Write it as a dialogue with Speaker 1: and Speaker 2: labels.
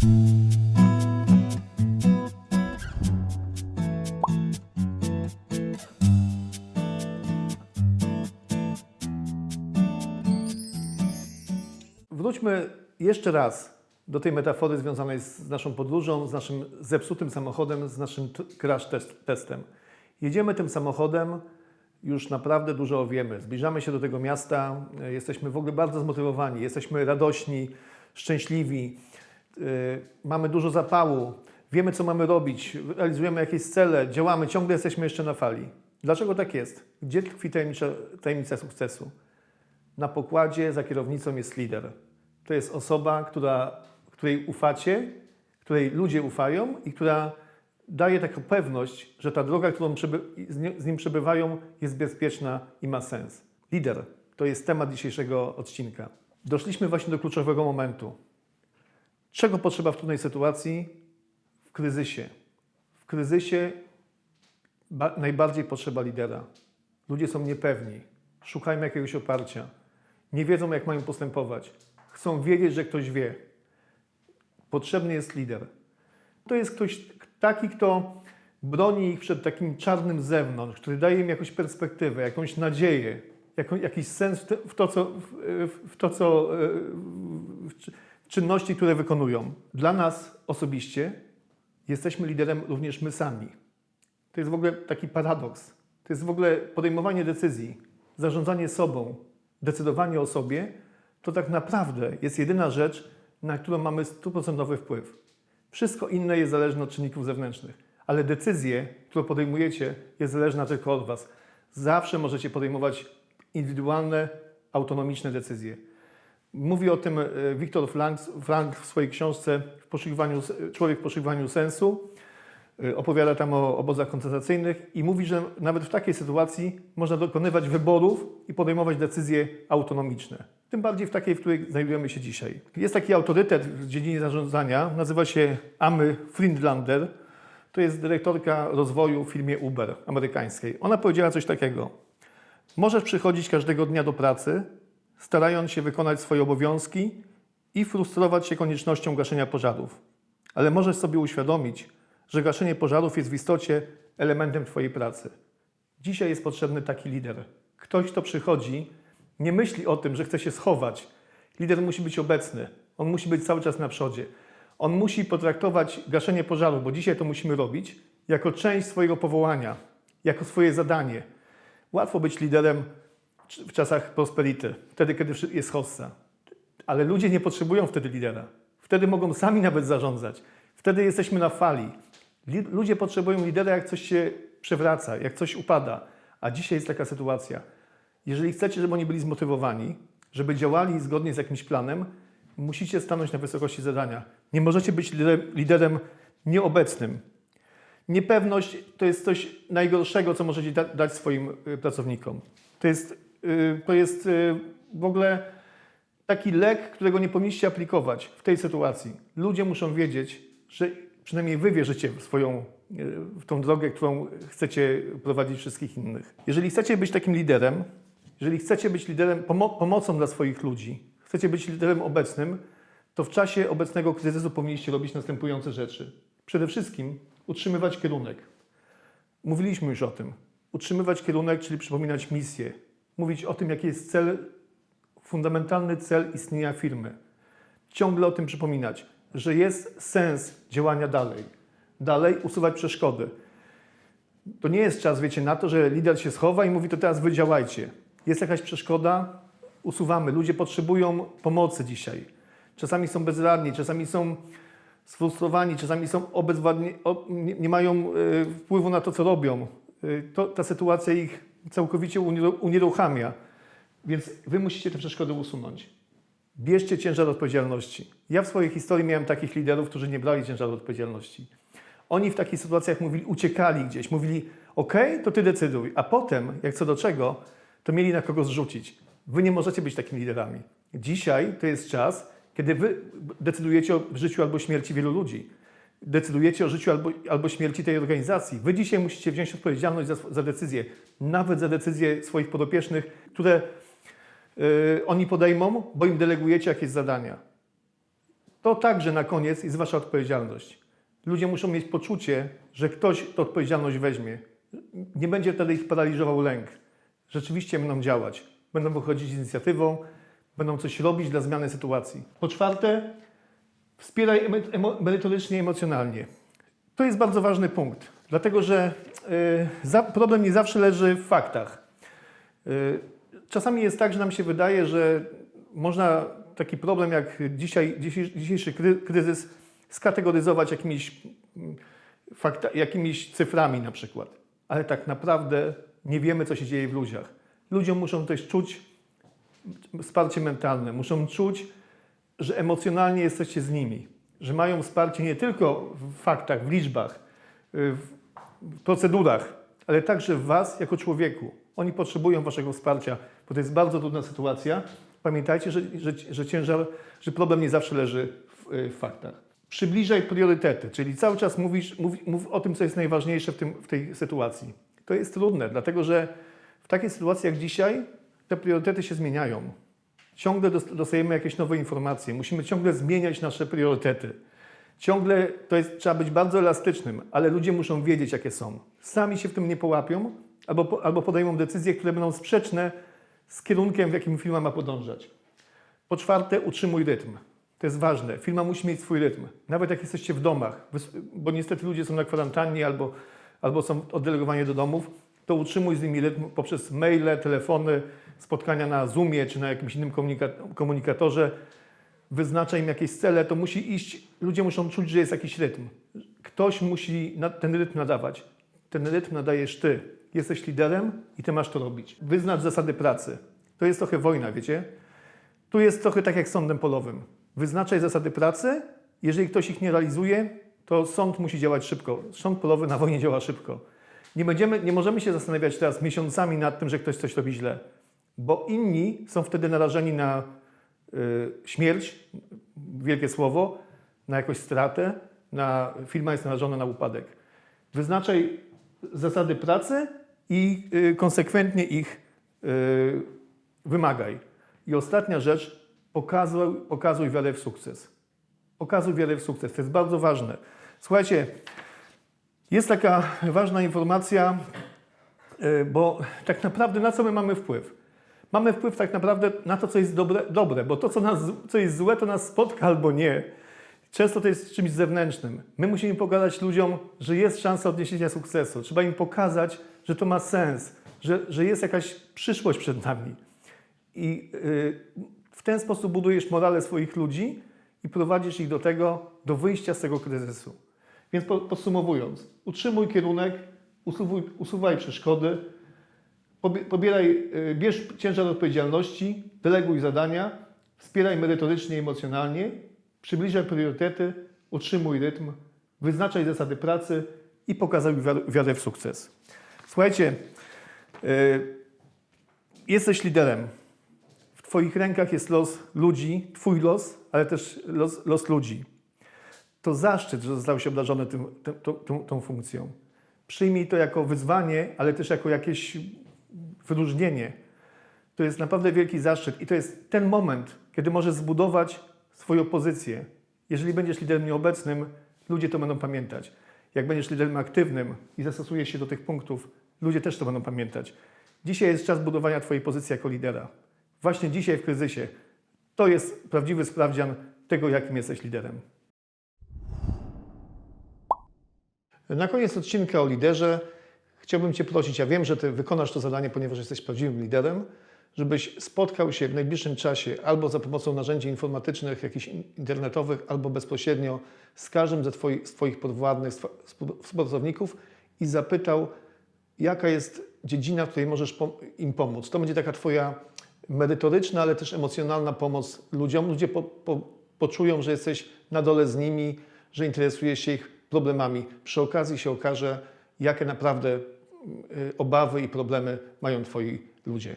Speaker 1: Wróćmy jeszcze raz do tej metafory związanej z naszą podróżą, z naszym zepsutym samochodem, z naszym crash test, testem. Jedziemy tym samochodem, już naprawdę dużo wiemy. Zbliżamy się do tego miasta, e, jesteśmy w ogóle bardzo zmotywowani, jesteśmy radośni, szczęśliwi, mamy dużo zapału, wiemy co mamy robić, realizujemy jakieś cele, działamy, ciągle jesteśmy jeszcze na fali. Dlaczego tak jest? Gdzie tkwi tajemnicza, tajemnica sukcesu? Na pokładzie za kierownicą jest lider. To jest osoba, która, której ufacie, której ludzie ufają i która daje taką pewność, że ta droga, którą z nim przebywają, jest bezpieczna i ma sens. Lider to jest temat dzisiejszego odcinka. Doszliśmy właśnie do kluczowego momentu. Czego potrzeba w trudnej sytuacji? W kryzysie. W kryzysie ba- najbardziej potrzeba lidera. Ludzie są niepewni, szukają jakiegoś oparcia, nie wiedzą, jak mają postępować. Chcą wiedzieć, że ktoś wie. Potrzebny jest lider. To jest ktoś taki, kto broni ich przed takim czarnym zewnątrz, który daje im jakąś perspektywę, jakąś nadzieję, jakiś sens w, to, co, w, w to, co e, w, w czynności, które wykonują. Dla nas osobiście jesteśmy liderem również my sami. To jest w ogóle taki paradoks. To jest w ogóle podejmowanie decyzji, zarządzanie sobą, decydowanie o sobie, to tak naprawdę jest jedyna rzecz, na którą mamy stuprocentowy wpływ. Wszystko inne jest zależne od czynników zewnętrznych, ale decyzje, które podejmujecie, jest zależna tylko od Was. Zawsze możecie podejmować indywidualne, autonomiczne decyzje. Mówi o tym e, Viktor Frank, w swojej książce w poszukiwaniu, Człowiek w poszukiwaniu sensu. Y, Opowiada tam o obozach koncentracyjnych i mówi, że nawet w takiej sytuacji można dokonywać wyborów i podejmować decyzje autonomiczne. Tym bardziej w takiej, w której znajdujemy się dzisiaj. Jest taki autorytet w dziedzinie zarządzania, nazywa się Amy Friedlander. To jest dyrektorka rozwoju w firmie Uber amerykańskiej. Ona powiedziała coś takiego. Możesz przychodzić każdego dnia do pracy, starając się wykonać swoje obowiązki i frustrować się koniecznością gaszenia pożarów. Ale możesz sobie uświadomić, że gaszenie pożarów jest w istocie elementem Twojej pracy. Dzisiaj jest potrzebny taki lider. Ktoś, kto przychodzi, nie myśli o tym, że chce się schować. Lider musi być obecny. On musi być cały czas na przodzie. On musi potraktować gaszenie pożarów, bo dzisiaj to musimy robić, jako część swojego powołania, jako swoje zadanie. Łatwo być liderem w czasach prosperity, wtedy, kiedy jest hossa. Ale ludzie nie potrzebują wtedy lidera. Wtedy mogą sami nawet zarządzać. Wtedy jesteśmy na fali. Li- Ludzie potrzebują lidera, jak coś się przewraca, jak coś upada. A dzisiaj jest taka sytuacja. Jeżeli chcecie, żeby oni byli zmotywowani, żeby działali zgodnie z jakimś planem, musicie stanąć na wysokości zadania. Nie możecie być liderem, nieobecnym. Niepewność to jest coś najgorszego, co możecie da- dać swoim y, pracownikom. To jest, to jest y, w ogóle taki lek, którego nie powinniście aplikować w tej sytuacji. Ludzie muszą wiedzieć, że przynajmniej wy wierzycie w swoją, y, w tą drogę, którą chcecie prowadzić wszystkich innych. Jeżeli chcecie być takim liderem, jeżeli chcecie być liderem, pomo- pomocą dla swoich ludzi, chcecie być liderem obecnym, to w czasie obecnego kryzysu powinniście robić następujące rzeczy. Przede wszystkim utrzymywać kierunek. Mówiliśmy już o tym. Utrzymywać kierunek, czyli przypominać misję. Mówić o tym, jaki jest cel, fundamentalny cel istnienia firmy. Ciągle o tym przypominać, że jest sens działania dalej. Dalej usuwać przeszkody. To nie jest czas, wiecie, na to, że lider się schowa i mówi, to teraz wy działajcie. Jest jakaś przeszkoda, usuwamy. Ludzie potrzebują pomocy dzisiaj. Czasami są bezradni, czasami są sfrustrowani, czasami są obezwładni, nie, mają y, wpływu na to, co robią. Y, to, ta sytuacja ich całkowicie unieru- unieruchamia. Więc wy musicie te przeszkody usunąć. Bierzcie ciężar odpowiedzialności. Ja w swojej historii miałem takich liderów, którzy nie brali ciężaru odpowiedzialności. Oni w takich sytuacjach mówili, uciekali gdzieś, mówili, OK, to ty decyduj, a potem, jak co do czego, to mieli na kogo zrzucić. Wy nie możecie być takimi liderami. Dzisiaj to jest czas, kiedy wy decydujecie o życiu albo śmierci wielu ludzi. Decydujecie o życiu albo, albo śmierci tej organizacji. Wy dzisiaj musicie wziąć odpowiedzialność za, za decyzje, nawet za decyzje swoich podopiecznych, które y, oni podejmą, bo im delegujecie jakieś zadania. To także na koniec jest Wasza odpowiedzialność. Ludzie muszą mieć poczucie, że ktoś tę odpowiedzialność weźmie. Nie będzie wtedy ich paraliżował lęk. Rzeczywiście będą działać, będą wychodzić z inicjatywą, będą coś robić dla zmiany sytuacji. Po czwarte, wspieraj merytorycznie i emocjonalnie. To jest bardzo ważny punkt, dlatego że y, problem nie zawsze leży w faktach. Y, Czasami jest tak, że nam się wydaje, że można taki problem jak dzisiaj, dzisiejszy, dzisiejszy kry- kryzys skategoryzować jakimiś, mm, fakta, jakimiś cyframi na przykład. Ale tak naprawdę nie wiemy, co się dzieje w ludziach. Ludziom muszą też czuć wsparcie mentalne, muszą czuć, że emocjonalnie jesteście z nimi, że mają wsparcie nie tylko w faktach, w liczbach, y, w procedurach, ale także w Was jako człowieku. Oni potrzebują Waszego wsparcia, bo to jest bardzo trudna sytuacja. Pamiętajcie, że, że, że ciężar, że problem nie zawsze leży w, y, w faktach. Przybliżaj priorytety, czyli cały czas mówisz, mów, mów o tym, co jest najważniejsze w, tym, w tej sytuacji. To jest trudne, dlatego że w takiej sytuacji jak dzisiaj te priorytety się zmieniają. Ciągle dos- dostajemy jakieś nowe informacje, musimy ciągle zmieniać nasze priorytety. Ciągle to jest, trzeba być bardzo elastycznym, ale ludzie muszą wiedzieć, jakie są. Sami się w tym nie połapią, albo, albo podejmą decyzje, które będą sprzeczne z kierunkiem, w jakim firma ma podążać. Po czwarte, utrzymuj rytm. To jest ważne. Firma musi mieć swój rytm. Nawet jak jesteście w domach, bo niestety ludzie są na kwarantannie albo, albo są oddelegowani do domów, to utrzymuj z nimi rytm poprzez maile, telefony, spotkania na Zoomie czy na jakimś innym komunika- komunikatorze. Wyznacza im jakieś cele, to musi iść, ludzie muszą czuć, że jest jakiś rytm. Ktoś musi ten rytm nadawać. Ten rytm nadajesz ty. Jesteś liderem i ty masz to robić. Wyznacz zasady pracy. To jest trochę wojna, wiecie? Tu jest trochę tak jak z sądem polowym. Wyznaczaj zasady pracy. Jeżeli ktoś ich nie realizuje, to sąd musi działać szybko. Sąd polowy na wojnie działa szybko. Nie, będziemy, nie możemy się zastanawiać teraz miesiącami nad tym, że ktoś coś robi źle, bo inni są wtedy narażeni na y, śmierć, wielkie słowo, na jakąś stratę, na, firma jest narażona na upadek. Wyznaczaj zasady pracy i y, konsekwentnie ich y, wymagaj. I ostatnia rzecz, pokazuj, pokazuj wiarę w sukces. Pokazuj wiarę w sukces, to jest bardzo ważne. Słuchajcie, jest taka ważna informacja, y, bo tak naprawdę na co my mamy wpływ? Mamy wpływ tak naprawdę na to, co jest dobre, dobre bo to, co, nas, co jest złe, to nas spotka albo nie. Często to jest czymś zewnętrznym. My musimy pokazać ludziom, że jest szansa odniesienia sukcesu. Trzeba im pokazać, że to ma sens, że, że jest jakaś przyszłość przed nami. I y, w ten sposób budujesz morale swoich ludzi i prowadzisz ich do tego, do wyjścia z tego kryzysu. Więc po, podsumowując, utrzymuj kierunek, usuwaj przeszkody, pobie- pobieraj, y, bierz ciężar odpowiedzialności, deleguj zadania, wspieraj merytorycznie i emocjonalnie, przybliżaj priorytety, utrzymuj rytm, wyznaczaj zasady pracy i pokazuj wiar- wiarę w sukces. Słuchajcie, y, jesteś liderem. W Twoich rękach jest los ludzi, Twój los, ale też los, los ludzi. To zaszczyt, że zostałeś obdarzony tym, tym, tą, tą, funkcją. Przyjmij to jako wyzwanie, ale też jako jakieś wyróżnienie. To jest naprawdę wielki zaszczyt i to jest ten moment, kiedy możesz zbudować swoją pozycję. Jeżeli będziesz liderem nieobecnym, ludzie to będą pamiętać. Jak będziesz liderem aktywnym i zastosujesz się do tych punktów, ludzie też to będą pamiętać. Dzisiaj jest czas budowania Twojej pozycji jako lidera. Właśnie dzisiaj w kryzysie. To jest prawdziwy sprawdzian tego, jakim jesteś liderem. Na koniec odcinka o liderze chciałbym Cię prosić, ja wiem, że Ty wykonasz to zadanie, ponieważ jesteś prawdziwym liderem, żebyś spotkał się w najbliższym czasie albo za pomocą narzędzi informatycznych, jakichś in- internetowych, albo bezpośrednio z każdym ze twoich, z Twoich podwładnych współpracowników i zapytał, jaka jest dziedzina, w której możesz im pomóc. To będzie taka Twoja merytoryczna, ale też emocjonalna pomoc ludziom. Ludzie po, po, poczują, że jesteś na dole z nimi, że interesujesz się ich problemami. Przy okazji się okaże, jakie naprawdę y, obawy i problemy mają Twoi ludzie.